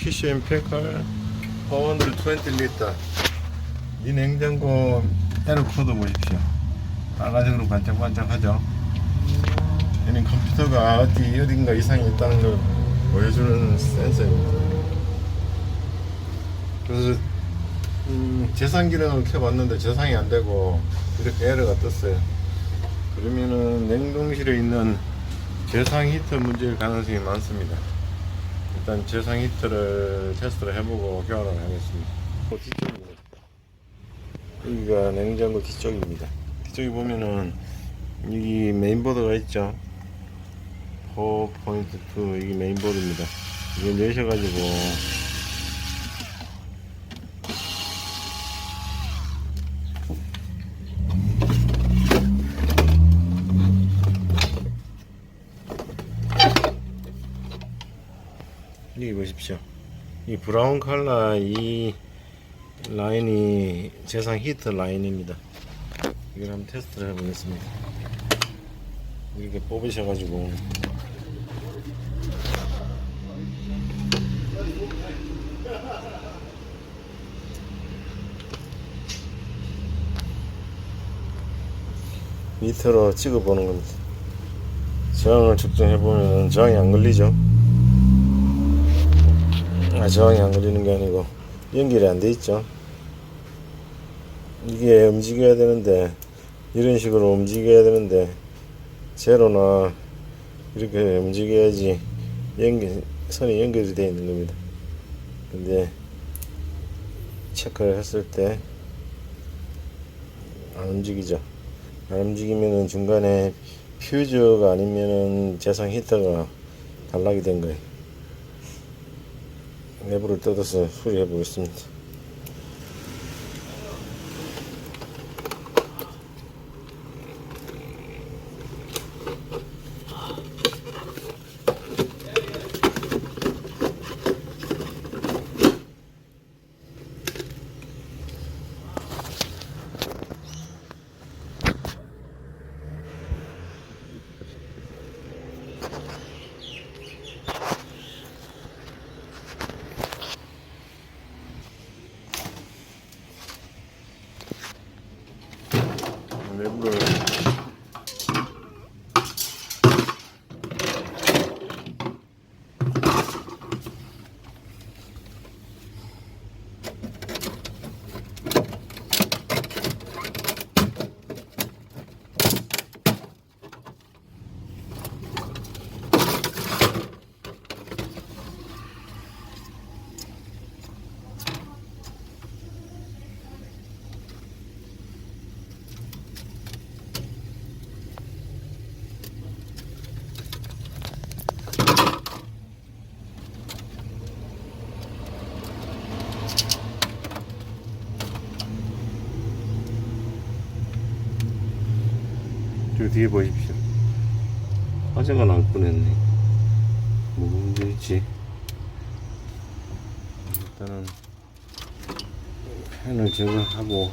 키션 페칼 420리터. 이 냉장고 에러 코드 보십시오. 빨간색으로 반짝반짝하죠. 얘는 컴퓨터가 어디 어딘가 이상이 있다는 걸 보여주는 센서입니다. 그래서 음, 재상 기능을 켜봤는데 재상이 안 되고 이렇게 에러가 떴어요. 그러면은 냉동실에 있는 재상 히터 문제일 가능성이 많습니다 일단 재상 히터를 테스트를 해보고 교환을 하겠습니다. 그 뒤쪽입니다. 여기가 냉장고 뒤쪽입니다. 뒤쪽에 보면은 여기 메인보드가 있죠. 4.2 이게 메인보드입니다. 이게 내셔가지고 여기 보십시오. 이 브라운 컬러 이 라인이 재상 히트 라인입니다. 이걸 한번 테스트를 해보겠습니다. 이렇게 뽑으셔가지고 밑으로 찍어보는 겁니다. 저항을 측정해보면 저항이 안 걸리죠. 아, 저항이 안 걸리는 게 아니고 연결이 안 돼 있죠. 이게 움직여야 되는데 이런 식으로 움직여야 되는데 제로나 이렇게 움직여야지 연결 선이 연결이 되어 있는 겁니다. 근데 체크를 했을 때 안 움직이죠. 안 움직이면은 중간에 퓨즈가 아니면은 재상 히터가 단락이 된 거예요. 내부를 뜯어서 수리해 보겠습니다. 내부를 저 뒤에 보십시오. 화재가 날 뻔했네. 뭐가 문제있지? 일단은 펜을 제거하고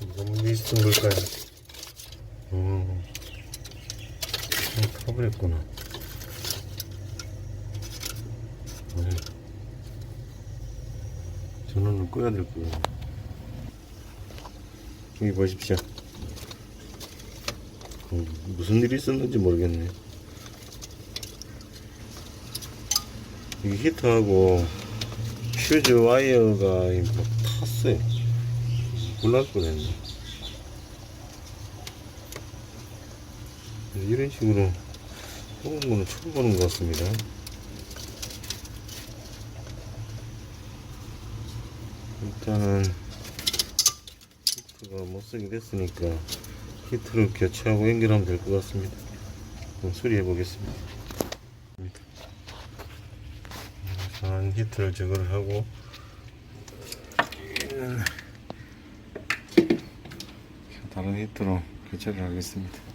뭐가 문제 있었던 걸까요? 음, 좀 터버렸구나. 네. 전원을 꺼야 될 거예요. 여기 보십시오. 음, 무슨 일이 있었는지 모르겠네. 이 히터하고 퓨즈 와이어가 막 탔어요. 불날 뻔했네. 이런 식으로 뽑은 거는 처음 보는 것 같습니다. 일단은 히트가 못 쓰게 됐으니까 히트를 교체하고 연결하면 될 것 같습니다. 한번 수리해 보겠습니다. 한 히트를 제거를 하고 다른 히트로 교체를 하겠습니다.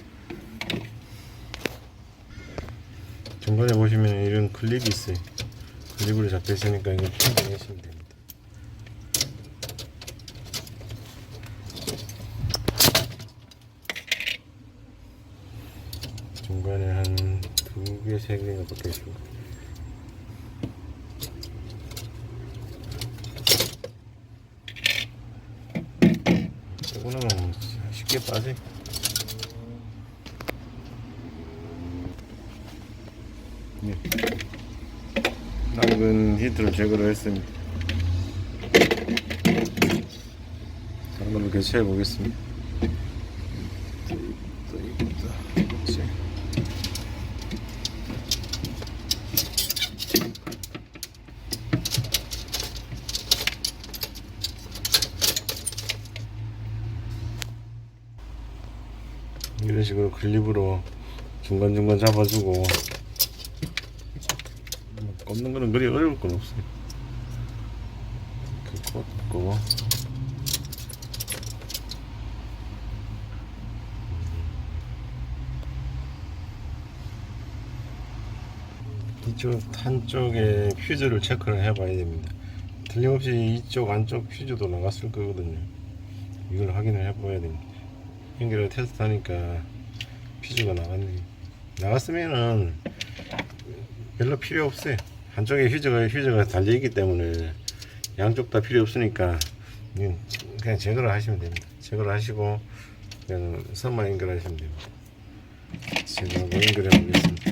중간에 보시면 이런 클립이 있어요. 클립으로 잡혀 있으니까 이거 튕겨내시면 됩니다. 중간에 한 두 개, 세 개가 박혀 있습니다. 조그나면 쉽게 빠져. 네. 낡은 히트를 제거를 했습니다. 다른 걸로 교체해 보겠습니다. 이런 식으로 클립으로 중간중간 잡아주고 뭐 꼽는 거는 그리 어려울 건 없어요. 이렇게 꽂고 이쪽 한쪽에 퓨즈를 체크를 해봐야 됩니다. 틀림없이 이쪽 안쪽 퓨즈도 나갔을 거거든요. 이걸 확인을 해봐야 됩니다. 연결을 테스트하니까 퓨즈가 나갔네. 나갔으면은 별로 필요 없어요. 한쪽에 휴즈가 휴즈가 달려 있기 때문에 양쪽 다 필요 없으니까 그냥 그냥 제거를 하시면 됩니다. 제거를 하시고 그냥 선만 연결하시면 됩니다. 제거하고 연결해 보겠습니다.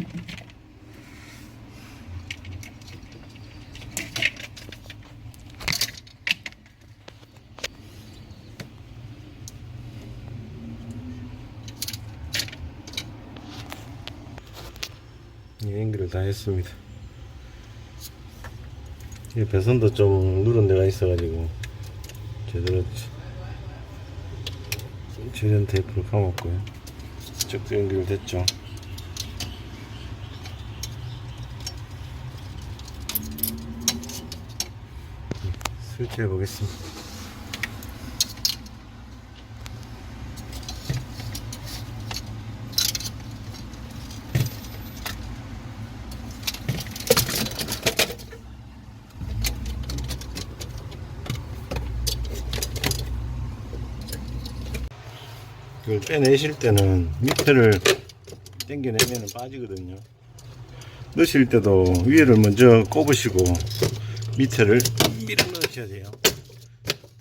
예, 연결을 다 했습니다. 이 배선도 좀 누른 데가 있어가지고 제대로 재련 테이프를 감았고요. 이쪽도 연결됐죠. 설치해 보겠습니다. 이걸 빼내실 때는 밑에를 당겨내면 빠지거든요. 넣으실 때도 위에를 먼저 꼽으시고 밑에를 밀어 넣으셔야 돼요.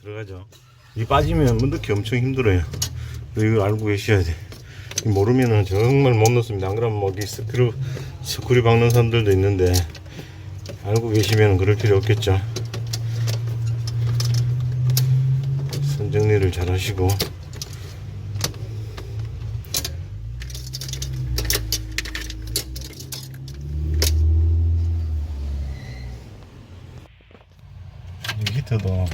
들어가죠. 이 빠지면 넣기 엄청 힘들어요. 이거 알고 계셔야 돼. 이 모르면은 정말 못 넣습니다. 안 그러면 뭐 스크류, 스크류 박는 사람들도 있는데 알고 계시면 그럴 필요 없겠죠. 선 정리를 잘 하시고 이 히터도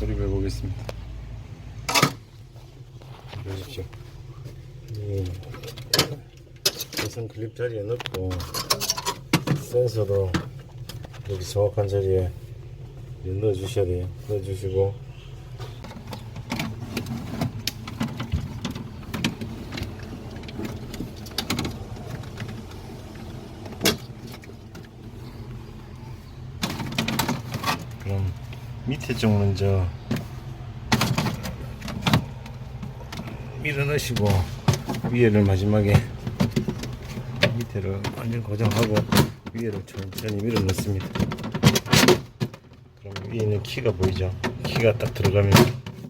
조립해 보겠습니다. 보십시오. 이 배선 클립 자리에 넣고 센서도 여기 정확한 자리에 넣어 주셔야 돼요. 넣어 주시고 그럼 밑에 쪽 먼저 밀어 넣으시고 위에를 마지막에 밑에를 완전 고정하고 위에를 천천히 밀어 넣습니다. 그럼 위에 있는 키가 보이죠? 키가 딱 들어가면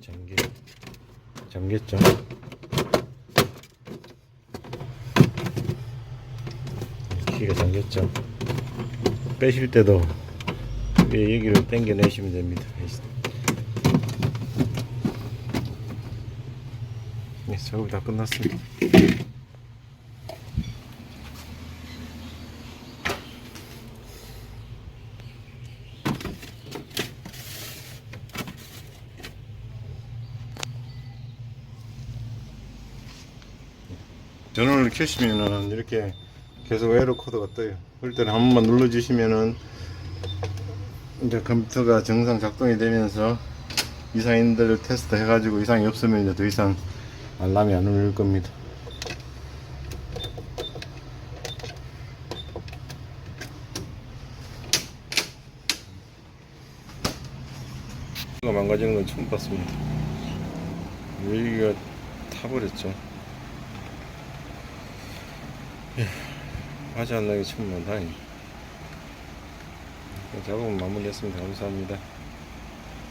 잠기 잠겼죠? 키가 잠겼죠? 빼실 때도 예, 여기를 당겨 내시면 됩니다. 네, 작업이 다 끝났습니다. 전원을 켜시면은 이렇게 계속 에러 코드가 떠요. 그럴 때는 한 번만 눌러주시면은 이제 컴퓨터가 정상 작동이 되면서 이상인들 테스트 해가지고 이상이 없으면 이제 더 이상 알람이 안 울릴 겁니다. 망가지는 건 처음 봤습니다. 여기가 타버렸죠. 예, 하지 않는 게 천만 다행. 작업은 마무리했습니다. 감사합니다.